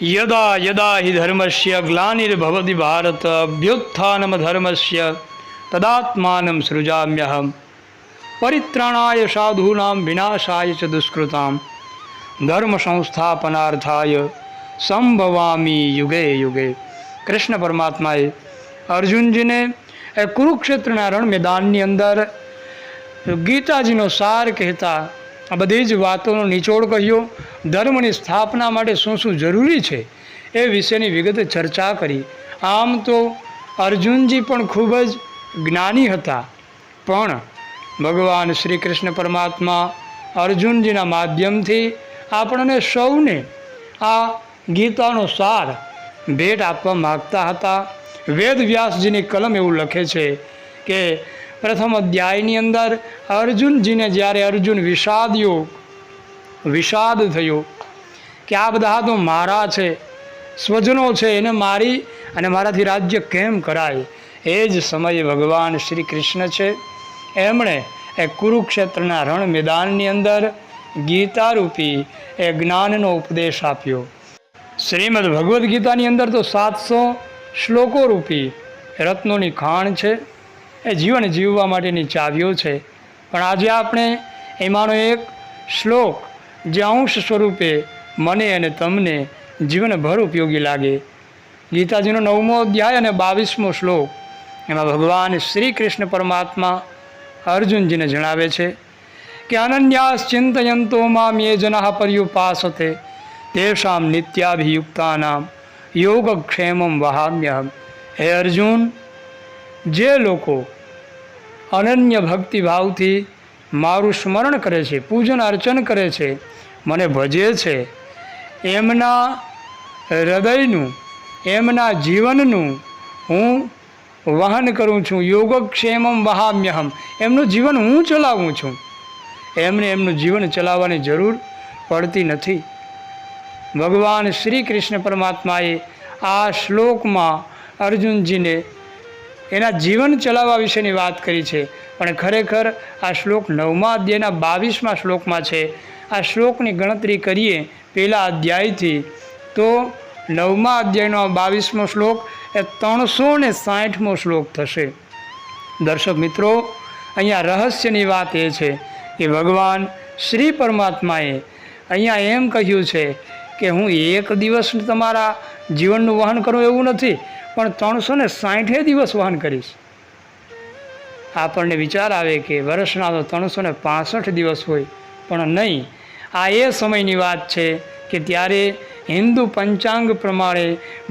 યદા યદા હિ ધર્મસ્ય ગ્લાનિર્ભવતિ ભારત અભ્યુત્થાનમ ધર્મસ્ય તદાત્માનમ સૃજામ્યહમ પરિત્રાણાય સાધૂનામ વિનાશાય ચ દુષ્કૃતામ ધર્મ સંસ્થાપનાર્થાય સંભવામી યુગે યુગે કૃષ્ણ પરમાત્માએ અર્જુનજીને એ કુરુક્ષેત્રના રણ મેદાનની અંદર ગીતાજીનો સાર કહેતા આ બધી જ વાતોનો નિચોડ કહ્યો ધર્મની સ્થાપના માટે શું શું જરૂરી છે એ વિશેની વિગતે ચર્ચા કરી. આમ તો અર્જુનજી પણ ખૂબ જ જ્ઞાની હતા. પણ ભગવાન શ્રી કૃષ્ણ પરમાત્મા અર્જુનજીના માધ્યમથી આપણને સૌને આ ગીતાનો સાર ભેટ આપવા માગતા હતા. વેદ વ્યાસજીની કલમ એવું લખે છે કે પ્રથમ અધ્યાયની અંદર અર્જુનજીને જ્યારે અર્જુન વિષાદ વિષાદ થયો. કે આ બધા તો મારા છે, સ્વજનો છે, એને મારી અને મારાથી રાજ્ય કેમ કરાય? એ જ સમયે ભગવાન શ્રી કૃષ્ણ છે. એમણે એ કુરુક્ષેત્રના રણ મેદાનની અંદર ગીતારૂપી એ જ્ઞાનનો ઉપદેશ આપ્યો. શ્રીમદ ભગવદ્ ગીતાની અંદર તો સાતસો શ્લોકો રૂપી રત્નોની ખાણ છે. એ જીવન જીવવા માટેની ચાવીઓ છે. પણ આજે આપણે એમાંનો એક શ્લોક જે અંશ સ્વરૂપે મને અને તમને જીવનભર ઉપયોગી લાગે. ગીતાજીનો નવમો અધ્યાય અને બાવીસમો શ્લોક. એમાં ભગવાન શ્રી કૃષ્ણ પરમાત્મા અર્જુનજીને જણાવે છે કે અનન્યાસ ચિંતયંતો માં યે જના પર્યુપાસતે તેષામ નિત્યાભિયુક્તાનામ યોગક્ષેમમ વહામ્યહમ. હે અર્જુન, જે લોકો અનન્ય ભક્તિભાવથી મારું સ્મરણ કરે છે, પૂજન અર્ચન કરે છે, મને ભજે છે. એમના હૃદયનું, એમના જીવનનું હું વહન કરું છું. યોગક્ષેમમ વહામ્યહમ. એમનું જીવન હું ચલાવું છું. એમને એમનું જીવન ચલાવવાની જરૂર પડતી નથી. ભગવાન શ્રી કૃષ્ણ પરમાત્માએ આ શ્લોકમાં અર્જુનજીને એના જીવન ચલાવવા વિશેની વાત કરી છે. પણ ખરેખર આ શ્લોક નવમા અધ્યાયના બાવીસમાં શ્લોકમાં છે. આ શ્લોકની ગણતરી કરીએ પહેલા અધ્યાયથી. તો નવમા અધ્યાયનો બાવીસમો શ્લોક એ ત્રણસો ને સાઠમો શ્લોક થશે. દર્શક મિત્રો, અહીંયા રહસ્યની વાત એ છે કે ભગવાન શ્રી પરમાત્માએ અહીંયા એમ કહ્યું છે કે હું એક દિવસ તમારા જીવનનું વહન કરું એવું નથી. પણ ત્રણસો ને સાઠે દિવસ વહન કરીશ. આપણને વિચાર આવે કે વર્ષના તો ત્રણસો ને પાસઠ દિવસ હોય, પણ નહીં. આ એ સમયની વાત છે કે ત્યારે હિન્દુ પંચાંગ પ્રમાણે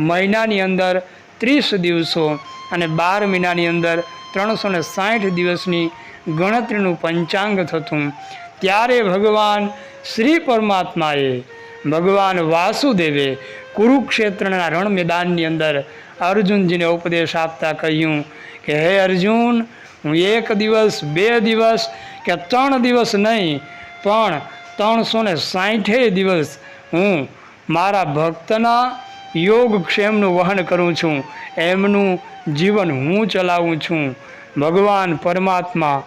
મહિનાની અંદર ત્રીસ દિવસો અને બાર મહિનાની અંદર ત્રણસો ને સાઠ દિવસની ગણતરીનું પંચાંગ થતું. ત્યારે ભગવાન શ્રી પરમાત્માએ ભગવાન વાસુદેવે કુરુક્ષેત્રના રણ મેદાનની અંદર અર્જુનજીને ઉપદેશ આપતા કહ્યું કે, હે અર્જુન, હું એક દિવસ, બે દિવસ કે ત્રણ દિવસ નહીં, પણ ત્રણસો ને સાઠે દિવસ હું મારા ભક્તના યોગક્ષેમનું વહન કરું છું. એમનું જીવન હું ચલાવું છું. ભગવાન પરમાત્મા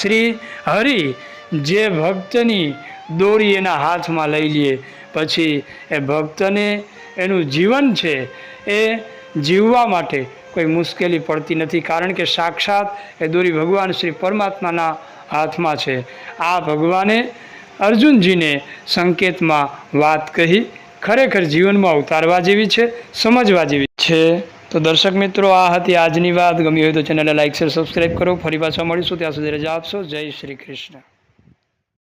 શ્રી હરિ, જે ભક્તની દોરી એના હાથમાં લઈ લઈએ પછી એ ભક્તને એનું જીવન છે એ જીવવા માટે કોઈ મુશ્કેલી પડતી નથી. કારણ કે સાક્ષાત એ દોરી ભગવાન શ્રી પરમાત્માના હાથમાં છે. આ ભગવાને અર્જુનજીને સંકેતમાં વાત કહી ખરેખર જીવનમાં ઉતારવા જેવી છે, સમજવા જેવી છે. તો દર્શક મિત્રો, આ હતી આજની વાત. ગમી હોય તો ચેનલને લાઇક શેર સબસ્ક્રાઈબ કરો. ફરી પાછા મળીશું. ત્યાં સુધી રજા આપશો. જય શ્રી કૃષ્ણ.